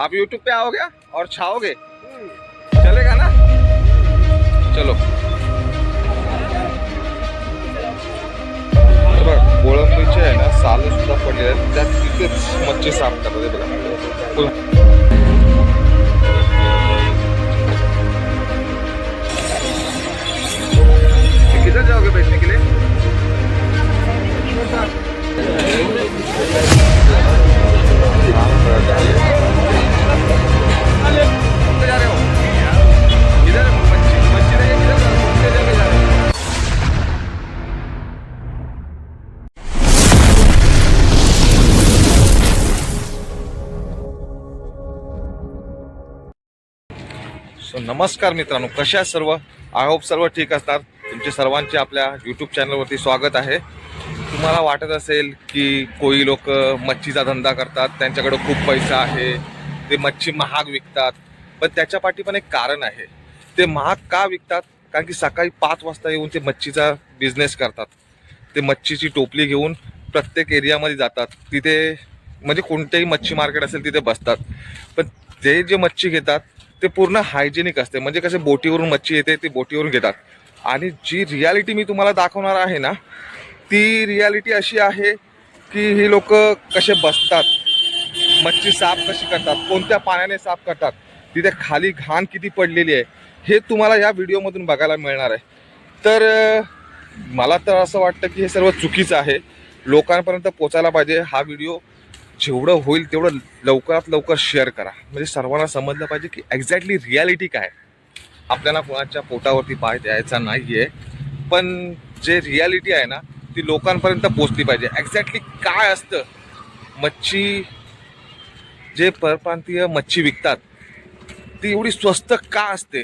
आप यूट्यूब पे आओगे और छाओगे चलेगा ना? चलो। कोळंबीचे आहे ना साल सुद्धा पडलेले आहेत. त्यात तिथेच मच्छी साफ करतात बघा. सो नमस्कार मित्रांनो कशा सर्व? आय होप सर्व ठीक असतात. तुमचे सर्वांचे आपल्या यूट्यूब चॅनलवरती स्वागत आहे. तुम्हाला वाटत असेल की कोळी लोक मच्छीचा धंदा करतात त्यांच्याकडे खूप पैसा आहे ते मच्छी महाग विकतात. पण त्याच्या पाठी पण एक कारण आहे. ते महाग का विकतात? कारण की सकाळी पाच वाजता येऊन ते मच्छीचा बिझनेस करतात. ते मच्छीची टोपली घेऊन प्रत्येक एरियामध्ये जातात. तिथे म्हणजे कोणतेही मच्छी मार्केट असेल तिथे बसतात. पण ते जे मच्छी घेतात ते पूर्ण हायजेनिक असते. म्हणजे कसे बोटीवरून मच्छी येते ती बोटीवरून घेतात. आणि जी रियालिटी मी तुम्हाला दाखवणार आहे ना ती रियालिटी अशी आहे की ही लोक कसे बसतात मच्छी साफ कशी करतात कोणत्या पाण्याने साफ करतात तिथे खाली घाण किती पडलेली आहे हे तुम्हाला या व्हिडिओमधून बघायला मिळणार आहे. तर मला तर असं वाटतं की हे सर्व चुकीचं आहे. लोकांपर्यंत पोचायला पाहिजे हा व्हिडिओ. जेवढं होईल तेवढं लवकरात लवकर शेअर करा. म्हणजे सर्वांना समजलं पाहिजे की एक्झॅक्टली रियालिटी काय आपल्याला कोणाच्या पोटावरती पाय द्यायचा नाही आहे पण जे रियालिटी आहे ना ती लोकांपर्यंत पोचली पाहिजे. एक्झॅक्टली काय असतं? मच्छी जे परप्रांतीय मच्छी विकतात ती एवढी स्वस्त का असते?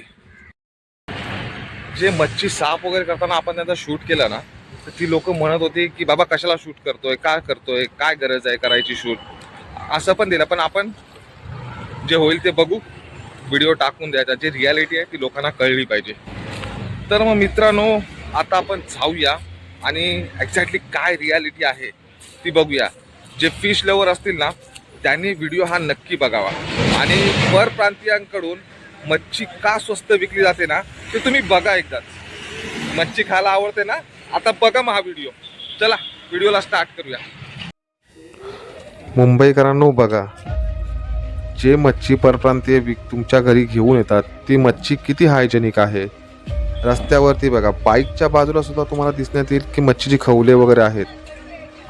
जे मच्छी साफ वगैरे करताना आपण त्यांचा शूट केला ना तर ती लोक म्हणत होती की बाबा कशाला शूट करतोय? काय करतोय? काय गरज आहे करायची शूट असं पण दिलं. पण आपण जे होईल ते बघू. व्हिडिओ टाकून द्यायचा. जे रियालिटी आहे ती लोकांना कळली पाहिजे. तर मग मित्रांनो आता आपण जाऊया आणि एक्झॅक्टली काय रियालिटी आहे ती बघूया. जे फिश लवर असतील ना त्यांनी व्हिडिओ हा नक्की बघावा. आणि परप्रांतीयांकडून मच्छी का स्वस्त विकली जाते ना ते तुम्ही बघा एकदाच मच्छी खायला आवडते ना आता बघा मग हा व्हिडिओ चला व्हिडिओला स्टार्ट करूया. मुंबईकरांनो बघा. जे मच्छी परप्रांतीय विक तुमच्या घरी घेऊन येतात ती मच्छी किती हायजेनिक आहे? रस्त्यावरती बघा बाईकच्या बाजूला सुद्धा तुम्हाला दिसण्यात येईल की मच्छीची खवले वगैरे आहेत.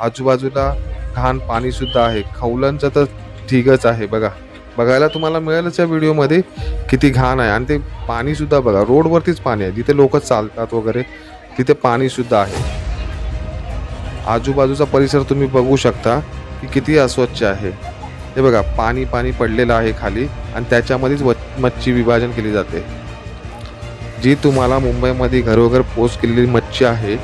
आजूबाजूला घाण पाणी सुद्धा आहे. खवलांचं तर ठीकच आहे बघा. बघायला तुम्हाला मिळेलच या व्हिडिओमध्ये किती घाण आहे. आणि ते पाणी सुद्धा बघा रोडवरतीच पाणी आहे. जिथे लोक चालतात वगैरे तिथे पाणी सुद्धा आहे. आजूबाजूचा परिसर तुम्ही बघू शकता. की किती अस्वच्छ आहे? हे बघा पाणी पाणी पडलेलं आहे खाली आणि त्याच्यामध्येच मच्छी विभाजन केली जाते. जी तुम्हाला मुंबईमध्ये घरोघर पोच केलेली मच्छी आहे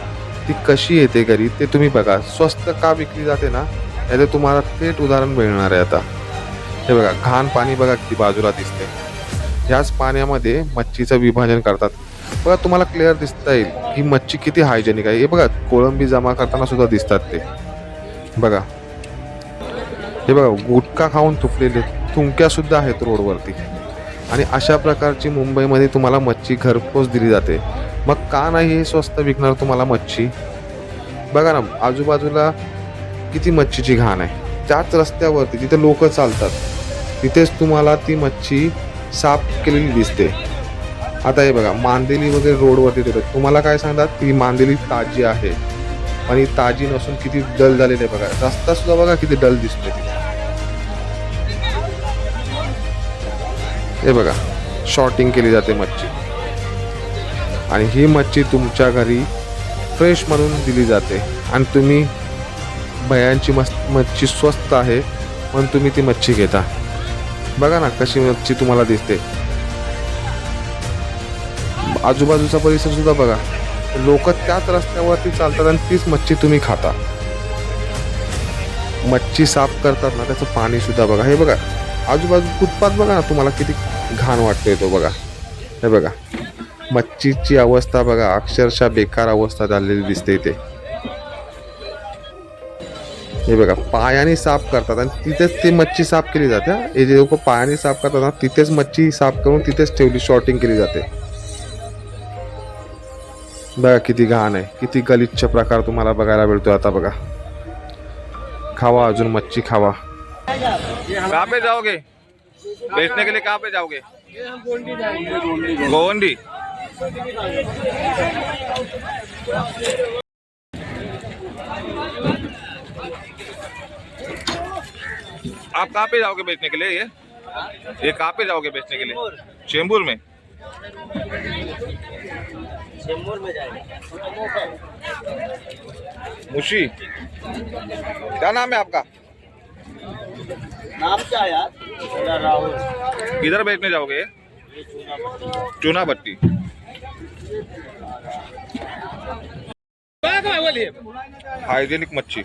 ती कशी येते घरी ते तुम्ही बघा. स्वस्त का विकली जाते ना? याचं तुम्हाला थेट उदाहरण मिळणार आहे आता. हे बघा घाण पाणी बघा किती बाजूला दिसते. ह्याच पाण्यामध्ये मच्छीचं विभाजन करतात. बघा तुम्हाला क्लिअर दिसता येईल. ही मच्छी किती हायजेनिक आहे. हे बघा कोळंबी जमा करताना सुद्धा दिसतात ते. बघा. हे बघा गुटखा खाऊन तुटलेले थुंक्या सुद्धा आहेत रोडवरती. आणि अशा प्रकारची मुंबईमध्ये तुम्हाला मच्छी घरपोच दिली जाते. मग का नाही हे स्वस्त विकणार तुम्हाला मच्छी? बघा ना आजूबाजूला किती मच्छीची घाण आहे. त्याच रस्त्यावरती जिथे लोक चालतात तिथेच तुम्हाला ती मच्छी साफ केलेली दिसते. आता हे बघा मांदेली वगैरे रोडवरती देतात. तुम्हाला काय सांगतात ती मांदेली ताजी आहे. आणि ताजी नसून किती डल झालेली आहे बघा. रस्ता सुद्धा बघा किती डल दिसतोय. तिथे हे बघा शॉर्टिंग केली जाते मच्छी. आणि ही मच्छी तुमच्या घरी फ्रेश म्हणून दिली जाते. आणि तुम्ही भयांची मस्त मच्छी स्वस्त आहे म्हणून तुम्ही ती मच्छी घेता. बघा ना कशी मच्छी तुम्हाला दिसते. आजूबाजूचा परिसर सुद्धा बघा. लोक त्याच रस्त्यावरती चालतात आणि तीच मच्छी तुम्ही खाता. मच्छी साफ करतात ना त्याचं पाणी सुद्धा बघा. हे बघा आजूबाजू फुटपाथ बघा ना तुम्हाला किती घाण वाटतोय तो बघा. हे बघा मच्छीची अवस्था बघा अक्षरशः बेकार अवस्था झालेली दिसते इथे हे बघा पायाने साफ करतात आणि तिथेच ती मच्छी साफ केली जाते हे. जे लोक पायाने साफ करतात ना तिथेच मच्छी साफ करून तिथेच ठेवली शॉर्टिंग केली जाते. बघा किती घाण आहे, किती गलिच्छ प्रकार तुम्हाला बघायला मिळतो आता बघा. खावा अजून मच्छी खावा. कहाँ पे जाओगे? बेचने के लिए कहाँ पे जाओगे? गोवंडी. आप कहाँ पे जाओगे बेचने के लिए ये? ये कहाँ पे जाओगे बेचने के लिए? चेंबूर में? चेंबूर में जाएगा। मुशी क्या नाम है आपका? नाम क्या यार? राहुल। किधर बेचने जाओगे? चूना भट्टी हाइजेनिक मच्छी।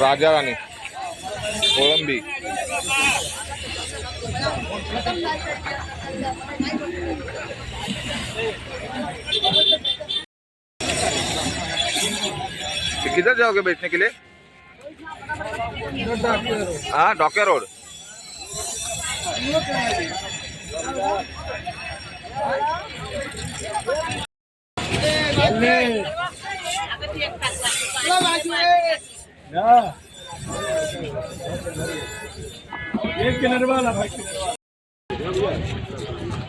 राजा रानी ये किधर जाओगे बेचने के लिए? हाँ डॉक्टर रोड। हे। किनरवाला भाई किनरवाला।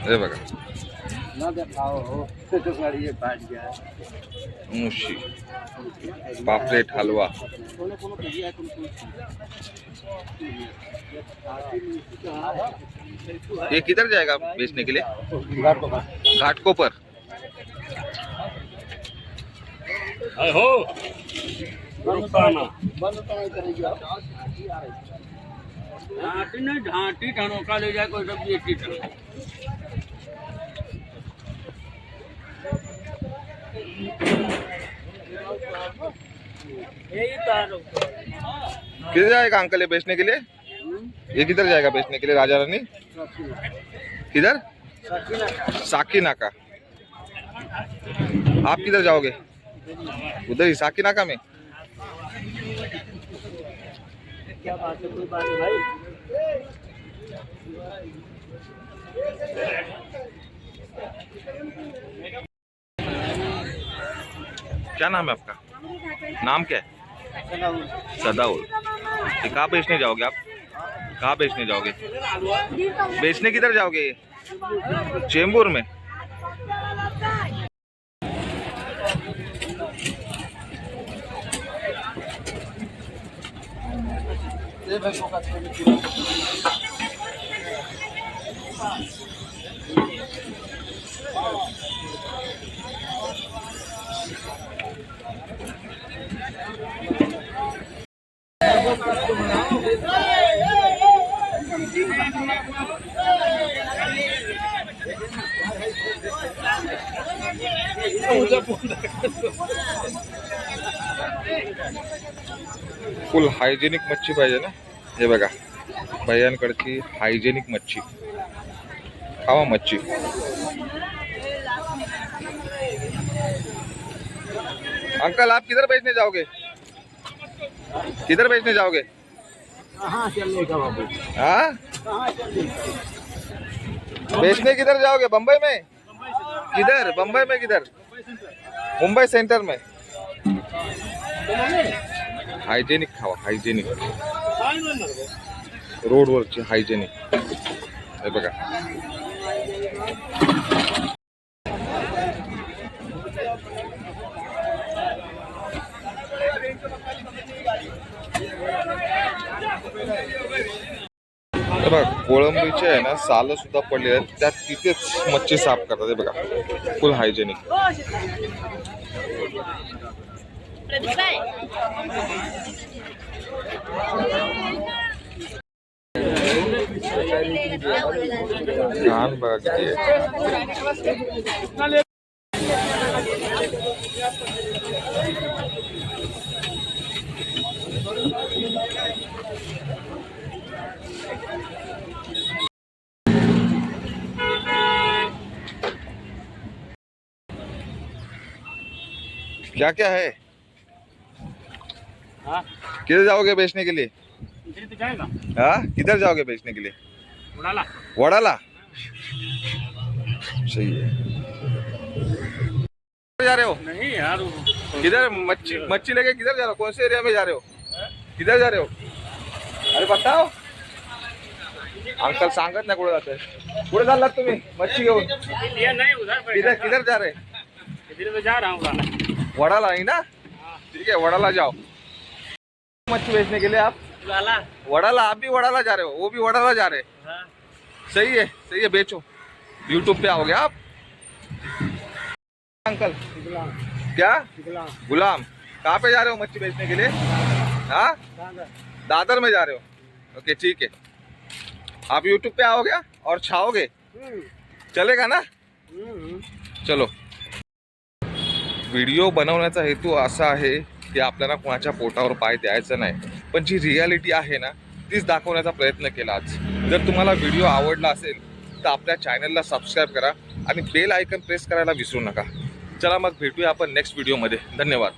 हे. मुशी. पापलेट हलवा ये किधर जाएगा बेचने के लिए? घाटको पर. हो। ढाटी नहीं ढाटी ढनोका ले जाए कोई सब्ज़ी एक तरह किधर जाएगा अंकल ये बेचने के लिए? ये किधर जाएगा बेचने के लिए राजा रानी? किधर? साकी नाका आप किधर जाओगे? उधर ही साकी नाका में? क्या बात है, कोई बात भाई। क्या नाम है आपका? नाम क्या है? सदाउल। कहाँ बेचने जाओगे आप? कहाँ बेचने जाओगे? बेचने किधर जाओगे? चेंबूर में? फुल हायजेनिक मच्छी पाहिजे ना? हे बघा. भैयांकडची हायजेनिक मच्छी. खावा मच्छी. अंकल आप किधर बेचने जाओगे? किधर बेचने जाओगे? कहाँ चलने का बाबू हाँ? बेचने किधर जाओगे? बम्बई में? किधर? बम्बई में किधर? मुंबई सेंटर में। हाइजेनिक खावा हाइजेनिक। रोडवरची हायजेनिक हे बघा। कोळंबीचे आहे ना साल सुद्धा पडलेले आहेत. त्यात तिथेच मच्छी साफ करतात. हे बघा फुल हायजेनिक छान घाण बघा किती आहे. क्या क्या है? हाँ? किधर जाओगे बेचने के लिए? तो जाएगा। हाँ? किधर जाओगे बेचने के लिए? उड़ाला वड़ाला? सही है। जा रहे हो? नहीं यार किधर मच्छी मच्छी लेके किधर जा रहे हो? कौन से एरिया में जा रहे हो? किधर जा रहे हो? अरे बताओ। अंकल सांगत नाही कुठे जातोय कुठे चाललात तुम्ही मच्छी घेऊन किधर किधर जा रहे? इधर जा रहा हूँ वड़ाला ही ना? ठीक है वड़ाला जाओ। मच्छी बेचने के लिए आप? वड़ाला। आप भी वड़ाला जा रहे हो वो भी वड़ाला जा रहे। हैं। हाँ सही है सही है बेचो। यूट्यूब पे आओगे आप? अंकल। क्या? गुलाम। कहाँ पे जा रहे हो मच्छी बेचने के लिए? हाँ? दादर। में जा रहे हो। ओके ठीक है। आप यूट्यूब पे आओगे और छाओगे? चलेगा ना? चलो। व्हिडिओ बनवण्याचा हेतू असा आहे की आपल्याला कोणाच्या पोटावर पाय द्यायचं नाही. पण जी रियालिटी आहे ना तीच दाखवण्याचा प्रयत्न केला आज. जर तुम्हाला व्हिडिओ आवडला असेल तर आपल्या चॅनलला सबस्क्राईब करा आणि बेल आयकन प्रेस करायला विसरू नका. चला मग भेटूया आपण नेक्स्ट व्हिडिओमध्ये धन्यवाद.